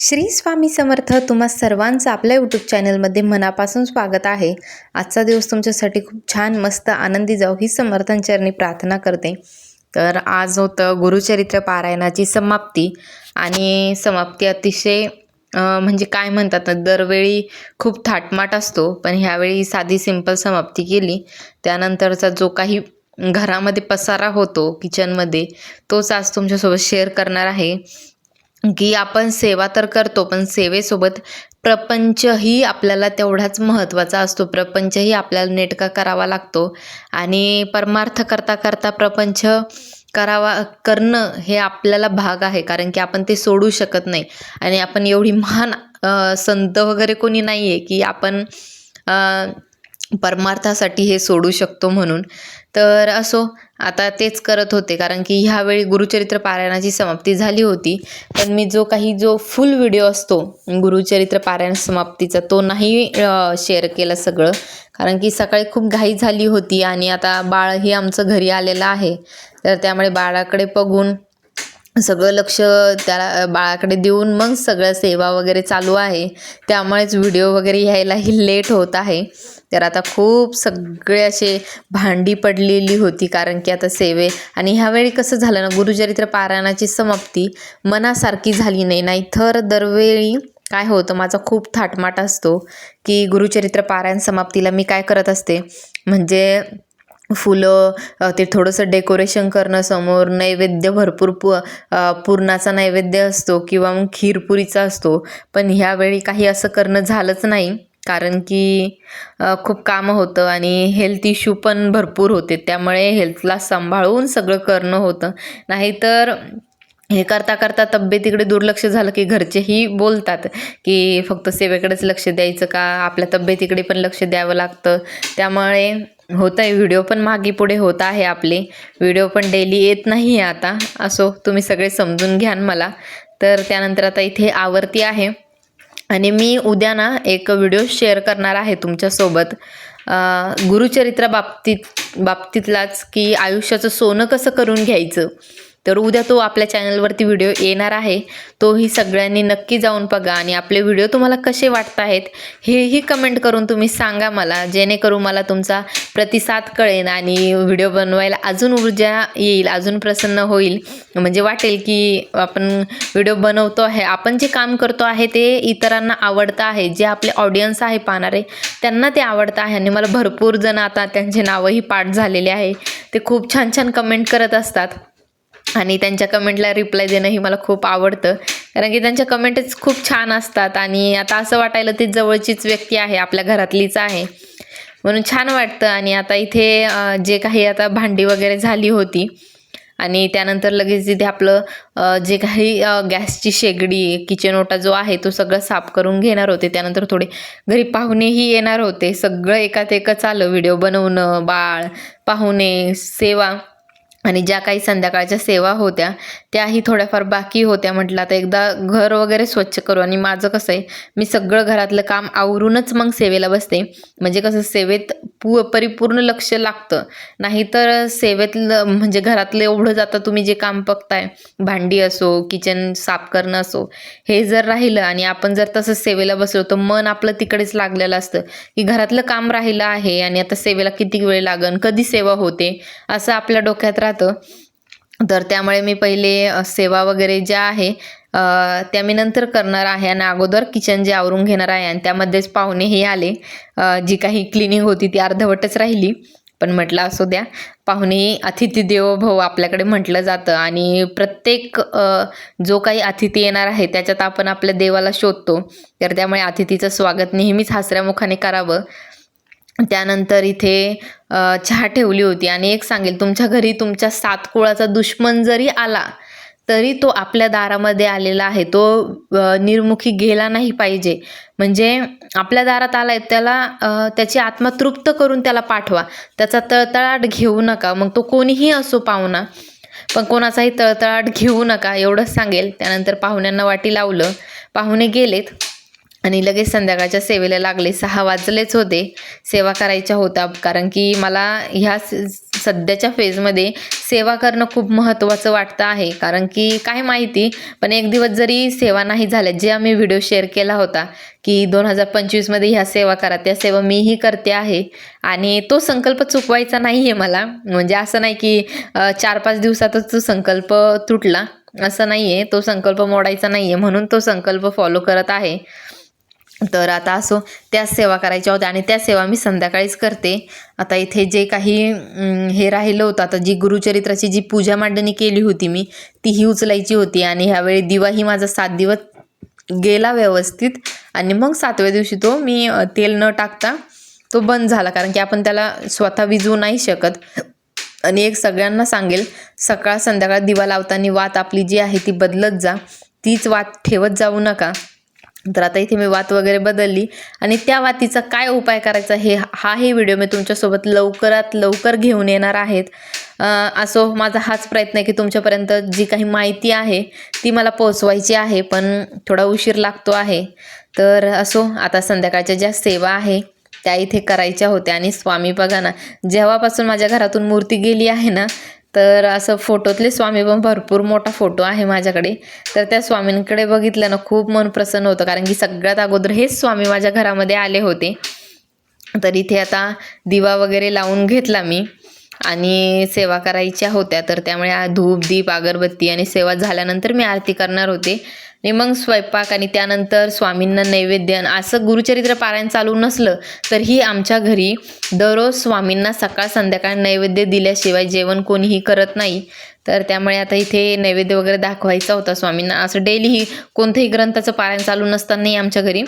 श्री स्वामी समर्थ तुम्हा सर्वांचं आपल्या यूट्यूब चॅनलमध्ये मनापासून स्वागत आहे. आजचा दिवस तुमच्यासाठी खूप छान मस्त आनंदी जाऊ ही समर्थांचरणी प्रार्थना करते. तर आज होतं गुरुचरित्र पारायणाची समाप्ती आणि समाप्ती अतिशय म्हणजे काय म्हणतात ना दरवेळी खूप थाटमाट असतो पण ह्यावेळी साधी सिंपल समाप्ती केली. त्यानंतरचा जो काही घरामध्ये पसारा होतो किचनमध्ये तोच आज तुमच्यासोबत शेअर करणार आहे. की आपण सेवा तर करतो पण सेवेसोबत प्रपंचही आपल्याला तेवढाच महत्त्वाचा असतो. प्रपंचही आपल्याला नेटका करावा लागतो. आणि परमार्थ करता करता प्रपंच करावा करणं हे आपल्याला भाग आहे. कारण की आपण ते सोडू शकत नाही. आणि आपण एवढी महान संत वगैरे कोणी नाही आहे की आपण परमार्थासाठी हे सोडू शकतो म्हणून. तर असो आता तेच करत होते कारण की ह्यावेळी गुरुचरित्र पारायणाची समाप्ती झाली होती. पण मी जो काही जो फुल व्हिडिओ असतो गुरुचरित्र पारायण समाप्तीचा तो नाही शेअर केला सगळं. कारण की सकाळी खूप घाई झाली होती आणि आता बाळही आमचं घरी आलेलं आहे. तर त्यामुळे बाळाकडे बघून सगळं लक्ष त्याला बाळाकडे देऊन मग सगळं सेवा वगैरे चालू आहे. त्यामुळेच व्हिडिओ वगैरे यायलाही लेट होत आहे. तर आता खूप सगळे असे भांडी पडलेली होती कारण की आता सेवे आणि ह्यावेळी कसं झालं ना गुरुचरित्र पारायणाची समाप्ती मनासारखी झाली नाही. नाहीतर दरवेळी काय होतं माझा खूप थाटमाट असतो की गुरुचरित्र पारायण समाप्तीला मी काय करत असते? म्हणजे फुलं ते थोडंसं डेकोरेशन करणं समोर नैवेद्य भरपूर पु पुरणाचा नैवेद्य असतो किंवा मग खीरपुरीचा असतो. पण ह्यावेळी काही असं करणं झालंच नाही. कारण की खूप कामं होतं आणि हेल्थ इश्यू पण भरपूर होते. त्यामुळे हेल्थला सांभाळून सगळं करणं होतं. नाहीतर हे करता करता तब्येतीकडे दुर्लक्ष झालं की घरचेही बोलतात की फक्त सेवेकडेच लक्ष द्यायचं का? आपल्या तब्येतीकडे पण लक्ष द्यावं लागतं. त्यामुळे होत आहे व्हिडिओ पण मागे पुढे होत आहे आपले. व्हिडिओ पण डेली येत नाही आहे आता. असो तुम्ही सगळे समजून घ्यान मला. तर त्यानंतर आता इथे आवर्ती आहे. आणि मी उद्या ना एक व्हिडिओ शेअर करणार आहे तुमच्यासोबत. गुरुचरित्रा बाबतीत बाबतीतलाच की आयुष्याचं सोनं कसं करून घ्यायचं? तर उद्या तो आपल्या चॅनलवरती व्हिडिओ येणार आहे. तोही सगळ्यांनी नक्की जाऊन बघा आणि आपले व्हिडिओ तुम्हाला कसे वाटत आहेत हेही कमेंट करून तुम्ही सांगा मला जेणेकरून मला तुमचा प्रतिसाद कळेल आणि व्हिडिओ बनवायला अजून ऊर्जा येईल अजून प्रसन्न होईल. म्हणजे वाटेल की आपण व्हिडिओ बनवतो आहे आपण जे काम करतो आहे ते इतरांना आवडतं आहे जे आपले ऑडियन्स आहे पाहणारे त्यांना ते आवडतं आहे. आणि मला भरपूर जण आता त्यांचे नावंही पाठ झालेले आहे. ते खूप छान छान कमेंट करत असतात. आणि त्यांच्या कमेंटला रिप्लाय देणं ही मला खूप आवडतं. कारण की त्यांच्या कमेंटच खूप छान असतात आणि आता असं वाटायला ती जवळचीच व्यक्ती आहे आपल्या घरातलीच आहे. म्हणून छान वाटतं आणि आता इथे जे काही आता भांडी वगैरे झाली होती आणि त्यानंतर लगेच तिथे आपलं जे काही गॅसची शेगडी किचन ओटा जो आहे तो सगळं साफ करून घेणार होते. त्यानंतर थोडे घरी पाहुणेही येणार होते. सगळं एकात एकच आलं व्हिडिओ बनवणं बाळ पाहुणे सेवा. आणि ज्या काही संध्याकाळच्या सेवा होत्या त्याही थोड्याफार बाकी होत्या म्हटलं आता एकदा घर वगैरे स्वच्छ करू. आणि माझं कसं आहे मी सगळं घरातलं काम आवरूनच मग सेवेला बसते. म्हणजे कसं सेवेत पू परिपूर्ण लक्ष लागतं. नाहीतर सेवेतलं म्हणजे घरातलं एवढं जातं तुम्ही जे काम बघताय भांडी असो किचन साफ करणं असो हे जर राहिलं आणि आपण जर तसं सेवेला बसलो तर मन आपलं तिकडेच लागलेलं असतं. की घरातलं काम राहिलं आहे आणि आता सेवेला किती वेळ लागन कधी सेवा होते असं आपल्या डोक्यात राहतं. तर त्यामुळे मी पहिले सेवा वगैरे ज्या आहे त्या मी नंतर करणार आहे आणि अगोदर किचन जे आवरून घेणार आहे आणि त्यामध्येच पाहुणेही आले. जी काही क्लिनिंग होती ती अर्धवटच राहिली. पण म्हटलं असू द्या पाहुणे अतिथी देवो भव आपल्याकडे म्हटलं जातं आणि प्रत्येक जो काही अतिथी येणार आहे त्याच्यात आपण आपल्या देवाला शोधतो. तर त्यामुळे अतिथीचं स्वागत नेहमीच हासऱ्यामुखाने करावं. त्यानंतर इथे चहा ठेवली होती. आणि एक सांगेल तुमच्या घरी तुमच्या सात कुळाचा दुश्मन जरी आला तरी तो आपल्या दारामध्ये आलेला आहे. तो निर्मुखी गेला नाही पाहिजे. म्हणजे आपल्या दारात आलाय त्याला त्याची आत्मा तृप्त करून त्याला पाठवा. त्याचा तळतळाट घेऊ नका. मग तो कोणीही असो पाहुणा पण कोणाचाही तळतळाट घेऊ नका एवढंच सांगेल. त्यानंतर पाहुण्यांना वाटी लावलं. पाहुणे गेलेत. आणि लगेच संध्याकाळच्या सेवेला लागले. सहा वाजलेच होते. सेवा करायच्या होत्या. कारण की मला ह्या सध्याच्या फेजमध्ये सेवा करणं खूप महत्त्वाचं वाटतं आहे. कारण की काय माहिती पण एक दिवस जरी सेवा नाही झाल्या जे आम्ही व्हिडिओ शेअर केला होता की दोन हजार पंचवीसमध्ये ह्या सेवा करा त्या सेवा मीही करते आहे. आणि तो संकल्प चुकवायचा नाही आहे मला. म्हणजे असं नाही की चार पाच दिवसातच तो संकल्प तुटला. असं नाही आहे तो संकल्प मोडायचा नाही आहे म्हणून तो संकल्प फॉलो करत आहे. तर आता असो त्याच सेवा करायच्या होत्या आणि त्या सेवा मी संध्याकाळीच करते. आता इथे जे काही हे राहिलं होतं आता जी गुरुचरित्राची जी पूजा मांडणी केली होती मी तीही उचलायची होती आणि ह्यावेळी दिवाही माझा सात दिवस गेला व्यवस्थित आणि मग सातव्या दिवशी तो मी तेल न टाकता तो बंद झाला. कारण की आपण त्याला स्वतः विजवू नाही शकत. आणि एक सगळ्यांना सांगेल सकाळ संध्याकाळ दिवा लावताना वात आपली जी आहे ती बदलत जा. तीच वात ठेवत जाऊ नका. तर आता इथे मी वात वगैरे बदलली. आणि त्या वातीचा काय उपाय करायचा हे हाही व्हिडिओ मी तुमच्यासोबत लवकरात लवकर घेऊन येणार आहेत. असो माझा हाच प्रयत्न आहे की तुमच्यापर्यंत जी काही माहिती आहे ती मला पोचवायची आहे पण थोडा उशीर लागतो आहे. तर असो आता संध्याकाळच्या ज्या सेवा आहे त्या इथे करायच्या होत्या. आणि स्वामी बघा ना जेव्हापासून माझ्या घरातून मूर्ती गेली आहे ना तर असं फोटोतले स्वामी पण भरपूर मोठा फोटो आहे माझ्याकडे. तर त्या स्वामींकडे बघितलं ना खूप मन प्रसन्न होतं कारण की सगळ्यात अगोदर हेच स्वामी माझ्या घरामध्ये आले होते. तर इथे आता दिवा वगैरे लावून घेतला मी आणि सेवा करायच्या होत्या. तर त्यामुळे धूप दीप अगरबत्ती आणि सेवा झाल्यानंतर मी आरती करणार होते. आणि मग स्वयंपाक आणि त्यानंतर स्वामींना नैवेद्य असं गुरुचरित्र पारायण चालू नसलं तरीही आमच्या घरी दररोज स्वामींना सकाळ संध्याकाळ नैवेद्य दिल्याशिवाय जेवण कोणीही करत नाही. तर त्यामुळे आता इथे नैवेद्य वगैरे दाखवायचा होता स्वामींना. असं डेलीही कोणत्याही ग्रंथाचं पारायण चालू नसतानाही आमच्या घरी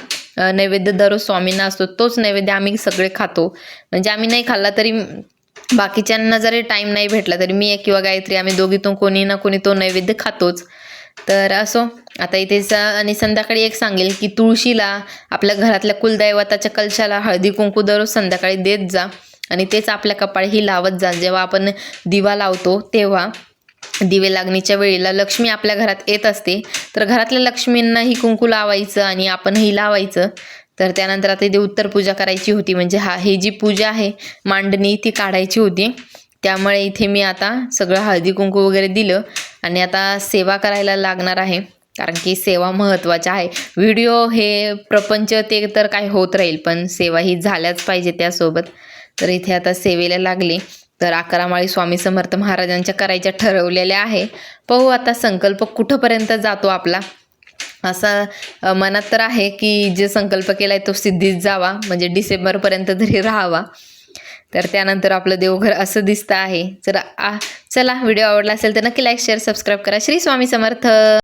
नैवेद्य दररोज स्वामींना असतो. तोच नैवेद्य आम्ही सगळे खातो. म्हणजे आम्ही नाही खाल्ला तरी बाकीच्यांना जरी टाईम नाही भेटला तरी मी एक किंवा गायत्री आम्ही दोघीतून कोणी ना कोणी तो नैवेद्य खातोच. तर असो आता इथे स आणि संध्याकाळी एक सांगेल की तुळशीला आपल्या घरातल्या कुलदैवताच्या कलशाला हळदी कुंकू दररोज संध्याकाळी देत जा. आणि तेच आपल्या कपाळीही लावत जा. जेव्हा आपण दिवा लावतो तेव्हा दिवे लागणीच्या वेळेला लक्ष्मी आपल्या घरात येत असते. तर घरातल्या लक्ष्मींनाही कुंकू लावायचं आणि आपणही लावायचं. तर त्यानंतर आता इथे उत्तर पूजा करायची होती. म्हणजे हा ही जी पूजा आहे मांडणी ती काढायची होती. त्यामुळे इथे मी आता सगळं हळदी कुंकू वगैरे दिलं. आणि आता सेवा करायला लागणार आहे. कारण की सेवा महत्त्वाच्या आहे. व्हिडिओ हे प्रपंच ते तर काय होत राहील पण सेवा ही झाल्याच पाहिजे त्यासोबत. तर इथे आता सेवेला लागले. तर अकरा माळी स्वामी समर्थ महाराजांच्या करायच्या ठरवलेल्या आहे. पाहू आता संकल्प कुठंपर्यंत जातो आपला. असा मनात तर आहे की जे संकल्प केला आहे तो सिद्धीत जावा. म्हणजे डिसेंबरपर्यंत तरी राहावा. तर त्यानंतर आपलं देवघर असं दिसतं आहे. जर आ चला व्हिडिओ आवडला असेल तर नक्की लाईक शेअर सबस्क्राईब करा. श्री स्वामी समर्थ.